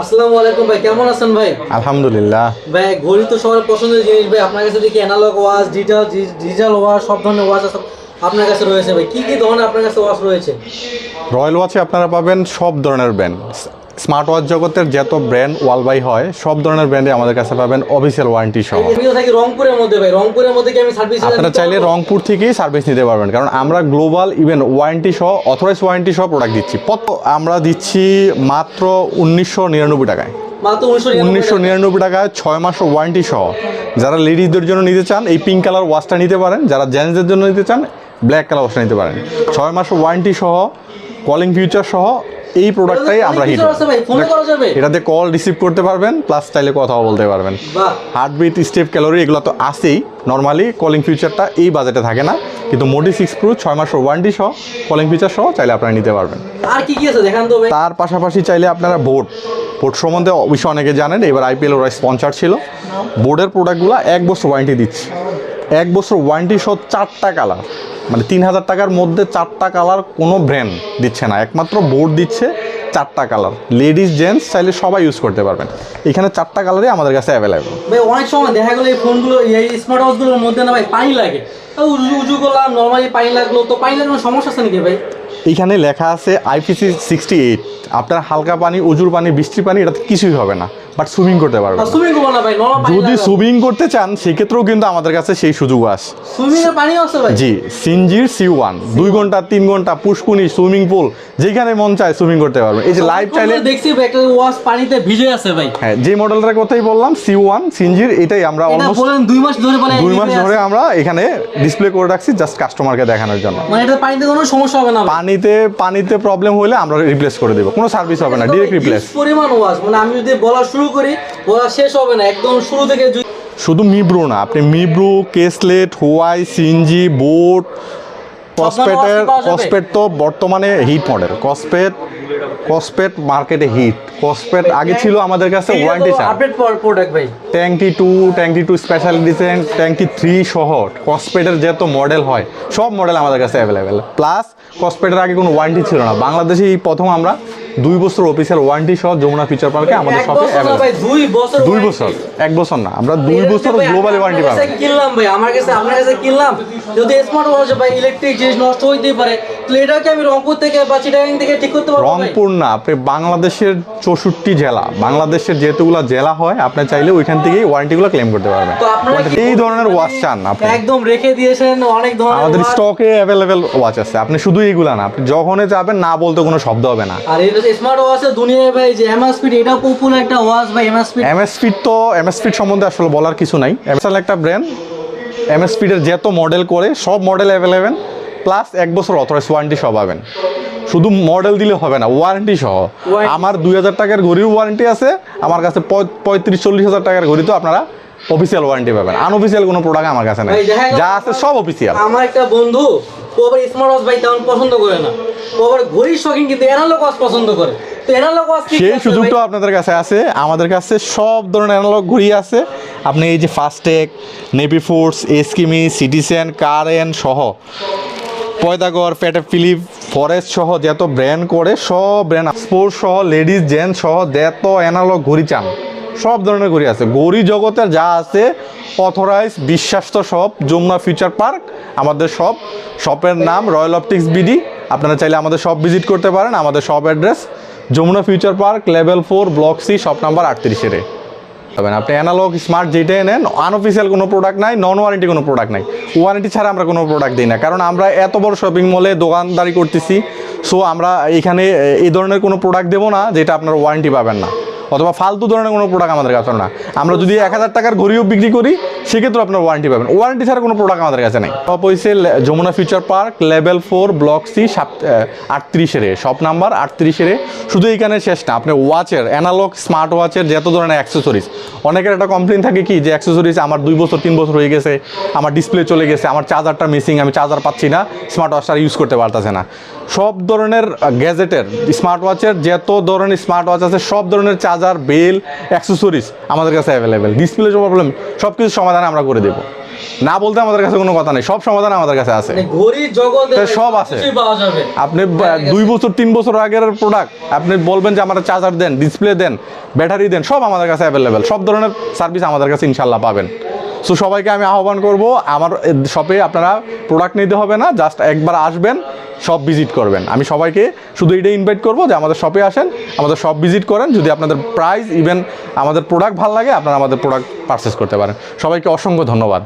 আসসালামু আলাইকুম ভাই কেমন আছেন ভাই? আলহামদুলিল্লাহ। ভাই ঘড়ি তো সবার পছন্দের জিনিস ভাই আপনার কাছে দেখি analogue watch digital digital watch সব ধরনের ওয়াচ আছে আপনার কাছে রয়েছে ভাই। কি কি ধরনের আপনার কাছে ওয়াচ রয়েছে? রয়্যাল ওয়াচে আপনারা পাবেন সব ধরনের ব্র্যান্ড স্মার্ট ওয়াচ জগতের যত ব্র্যান্ড ওয়াল বাই হয় সব ধরনের ব্র্যান্ডে আমাদের কাছে পাবেন অফিসিয়াল ওয়ারেন্টি সহ। রংপুরের মধ্যে ভাই রংপুরের মধ্যে কি আমি সার্ভিস আপনারা চাইলে রংপুর থেকেই সার্ভিস নিতে পারবেন কারণ আমরা গ্লোবাল ইভেন ওয়ারেন্টি সহ অথরাইজ ওয়ারেন্টি সহ প্রোডাক্ট দিচ্ছি। কত আমরা দিচ্ছি মাত্র উনিশশো নিরানব্বই টাকায়। উনিশশো নিরানব্বই টাকায়। ছয় মাস ওয়ারেন্টি সহ। যারা লেডিসদের জন্য নিতে চান এই পিঙ্ক কালার ওয়াচটা নিতে পারেন। যারা জেন্টসদের জন্য নিতে চান ব্ল্যাক কালার ওয়াশটা নিতে পারেন। ছয় মাস ওয়ারেন্টি সহ কলিং ফিউচার সহ এই প্রোডাক্টটাই আমরা হিট এটাতে কল রিসিভ করতে পারবেন প্লাস চাইলে কথাও বলতে পারবেন। হার্টবিট স্টেপ ক্যালোরি এগুলো তো আছেই। নর্মালি কলিং ফিউচারটা এই বাজেটে থাকে না। কিন্তু মোডি সিক্স প্রো ছয় মাসের ওয়ারেন্টি সহ কলিং ফিচার সহ চাইলে আপনারা নিতে পারবেন। আর কি কি আছে? দেখান তো তার পাশাপাশি চাইলে আপনারা বোর্ড বোর্ড সম্বন্ধে অবশ্যই অনেকে জানেন এবার আইপিএল ওরা স্পন্সার ছিল। বোর্ডের প্রোডাক্টগুলো এক বছর ওয়ারেন্টি দিচ্ছে। এক বছর ওয়ারেন্টি সহ চারটা কালার মানে তিন হাজার টাকার মধ্যে চারটা কালার কোনো ব্র্যান্ড দিচ্ছে না। একমাত্র বোর্ড দিচ্ছে চারটা কালার। লেডিস জেন্টস চাইলে সবাই ইউজ করতে পারবেন। এখানে চারটা কালারই আমাদের কাছে অ্যাভেলেবেল ভাই অনেক সময় দেখা গেলো এই ফোনগুলো এই স্মার্ট ওয়াচগুলোর মধ্যে না ভাই পানি লাগে। উজু উজু করলাম নর্মালি পানি লাগল। তো পানি লাগানোর সমস্যা আছে নাকি ভাই? এইখানে লেখা আছে আইপিসি সিক্সটি এইট আপনার হালকা পানি উজুর পানি বৃষ্টির পানি এটাতে কিছুই হবে না। বাট সুইমিং করতে পারবেন সুইমিং করব না ভাই যদি সুইমিং করতে চান সেক্ষেত্রেও কিন্তু আমাদের কাছে সেই সুযোগ আছে সুইমিং এর পানিও আছে ভাই। জি সিনজির সি ওয়ান দুই ঘণ্টা তিন ঘণ্টা পুষ্কুনি সুইমিং পুল যেখানে মন চায় সুইমিং করতে পারবেন এই যে লাইভ চাইলে দেখছি একটা ওয়াচ পানিতে ভিজে আছে ভাই। হ্যাঁ যে মডেলটার কথাই বললাম সি ওয়ান সিনজির এটাই আমরা অলমোস্ট বলেন দুই মাস ধরে দুই মাস ধরে আমরা এখানে ডিসপ্লে করে রাখছি জাস্ট কাস্টমারকে দেখানোর জন্য। মানে এটা পানিতে কোনো সমস্যা হবে না পানিতে পানিতে প্রবলেম হলে আমরা রিপ্লেস করে দেবো। কোনো সার্ভিস হবে না ডিরেক্ট রিপ্লেস পরিমাণ ওয়াচ মানে আমি যদি বলা শুরু করি বলা শেষ হবে না একদম শুরু থেকে শুধু মিব্রু না আপনি মিব্রু কেসলেট হোয়াই সিনজি বোট কসপেটের কসপেট তো বর্তমানে হিট মডেল কসপেট কসপেট মার্কেটে হিট কসপেট আগে ছিল আমাদের কাছে ওয়ারেন্টি ছাড়। আপডেট প্রোডাক্ট ভাই। Tank T two tank T two special design tank T three সহ কসপেটের যত মডেল হয় সব মডেল আমাদের কাছে অ্যাভেলেবেল প্লাস কসপেটের আগে কোনো ওয়ারেন্টি ছিল না। বাংলাদেশে এই প্রথম আমরা দুই বছর অফিসিয়াল ওয়ারেন্টি সহ যমুনা ফিচার পার্কে আমাদের শপে দুই বছর এক বছর না আমরা দুই বছর গ্লোবালি ওয়ারেন্টি পাবেন কিনলাম ভাই আমার কাছে আপনার কাছে কিনলাম। যদি স্মার্ট ওয়াচ ভাই ইলেকট্রিক জিনিস নষ্ট হইতেই পারে আমি রংপুর থেকে বা চিটাগাং থেকে ঠিক করতে পারব রংপুর না আপনি বাংলাদেশের চৌষট্টি জেলা বাংলাদেশের যেহেতুগুলো জেলা হয় আপনি চাইলে ওইখান থেকেই ওয়ারেন্টিগুলো ক্লেম করতে পারবেন। এই ধরনের ওয়াচ চান আপনি। একদম রেখে দিয়েছেন অনেক ধরনের আমাদের স্টকে অ্যাভেলেবেল ওয়াচ আছে। আপনি শুধু এইগুলা না আপনি যখনই যাবেন না বলতে কোনো শব্দ হবে না। আর স্মার্ট ওয়াচের দুনিয়ায় ভাই যে এমএস স্পিড এটা পপুলার একটা ওয়াচ ভাই এমএস স্পিড এমএস স্পিড তো এমএস স্পিড সম্বন্ধে আসলে বলার কিছু নাই। একটা ব্র্যান্ড এমএস স্পিডের যত মডেল করে সব মডেল অ্যাভেলেবেল প্লাস এক বছর অথরাইজ ওয়ারেন্টি সহ পাবেন। শুধু মডেল দিলে হবে না ওয়ারেন্টি সহ। আমার দুই হাজার টাকার ঘড়ির ওয়ারেন্টি আছে আমার কাছে পঁয়ত্রিশ চল্লিশ হাজার টাকার ঘড়ি তো আপনারা অফিসিয়াল ওয়ারেন্টি পাবেন। আনঅফিসিয়াল কোনো প্রোডাক্ট আমার কাছে নেই। যা আছে সব অফিসিয়াল আমার একটা বন্ধু ও আবার স্মার্ট ওয়াচ ভাই তেমন পছন্দ করে না। ও আবার ঘড়ির শখিন কিন্তু এনালগ ওয়াচ পছন্দ করে। সেই আছে সুযোগটা আপনাদের কাছে আছে। আমাদের কাছে সব ধরনের অ্যানালগ ঘড়ি আছে। আপনি এই যে ফাস্টেক নেভি ফোর্স এসকিমি সিটিসেন কারেন সহ পয়দাগর পেটে ফিলিপ ফরেস্ট সহ যত ব্র্যান্ড করে সব ব্র্যান্ড স্পোর্টস সহ লেডিস জেন্টস সহ যত অ্যানালগ ঘড়ি চান। সব ধরনের ঘড়ি আছে। ঘড়ি জগতের যা আছে অথরাইজ বিশ্বাস্ত সব যমুনা ফিউচার পার্ক আমাদের সব শপের নাম রয়্যাল অপটিক্স বিডি আপনারা চাইলে আমাদের সব ভিজিট করতে পারেন। আমাদের shop address Jamuna future park level four block C shop number আটত্রিশের তবে আপনি অ্যানালগ স্মার্ট যেটাই নেন আনঅফিসিয়াল কোনো প্রোডাক্ট নাই নন ওয়ারেন্টি কোনো প্রোডাক্ট নাই। ওয়ারেন্টি ছাড়া আমরা কোনো প্রোডাক্ট দিই না, কারণ আমরা এত বড় শপিং মলে দোকানদারি করতেছি সো আমরা এখানে এই ধরনের কোনো প্রোডাক্ট দেবো না, যেটা আপনার ওয়ারেন্টি পাবেন না। অথবা ফালতু ধরনের কোনো প্রোডাক্ট আমাদের কাছে না। আমরা যদি এক হাজার টাকার ঘড়িও বিক্রি করি, সেক্ষেত্রে আপনার ওয়ারেন্টি পাবেন। ওয়ারেন্টি ছাড়া কোনো প্রোডাক্ট আমাদের কাছে নেই। টপ হয়েছে Jamuna future park level four block C সাত আটত্রিশের শপ নাম্বার আটত্রিশের শুধু এইখানে শেষ না, আপনি ওয়াচের অ্যানালগ স্মার্ট ওয়াচের যত ধরনের অ্যাক্সেসরিজ অনেকের একটা কমপ্লেন থাকে কি, যে অ্যাক্সেসরিজ আমার দুই বছর, তিন বছর হয়ে গেছে, আমার ডিসপ্লে চলে গেছে, আমার চার্জারটা মিসিং আমি চার্জার পাচ্ছি না স্মার্ট ওয়াচটা ইউজ করতে পারতেছে না। সব ধরনের গ্যাজেটের স্মার্ট ওয়াচের যত ধরনের স্মার্ট ওয়াচ আছে, সব ধরনের চার্জ চার্জার বেল অ্যাক্সেসরিজ আমাদের কাছে অ্যাভেলেবেল ডিসপ্লে প্রবলেম সব কিছু সমাধান আমরা করে দেবো। না বলতে আমাদের কাছে কোনো কথা নেই সব সমাধান আমাদের কাছে আছে। মানে সব আছে। আপনি দুই বছর তিন বছর আগের প্রোডাক্ট আপনি বলবেন যে আমার চার্জার দেন ডিসপ্লে দেন ব্যাটারি দেন সব আমাদের কাছে অ্যাভেলেবেল সব ধরনের সার্ভিস আমাদের কাছে ইনশাল্লাহ পাবেন। সো সবাইকে আমি আহ্বান করব আমার শপে আপনারা প্রোডাক্ট নিতে হবে না জাস্ট একবার আসবেন সব ভিজিট করবেন। আমি সবাইকে শুধু এটাই ইনভাইট করব যে আমাদের শপে আসেন, আমাদের শপ ভিজিট করেন। যদি আপনাদের প্রাইস ইভেন আমাদের প্রোডাক্ট ভালো লাগে, আপনারা আমাদের প্রোডাক্ট পারচেস করতে পারেন। সবাইকে অসংখ্য ধন্যবাদ।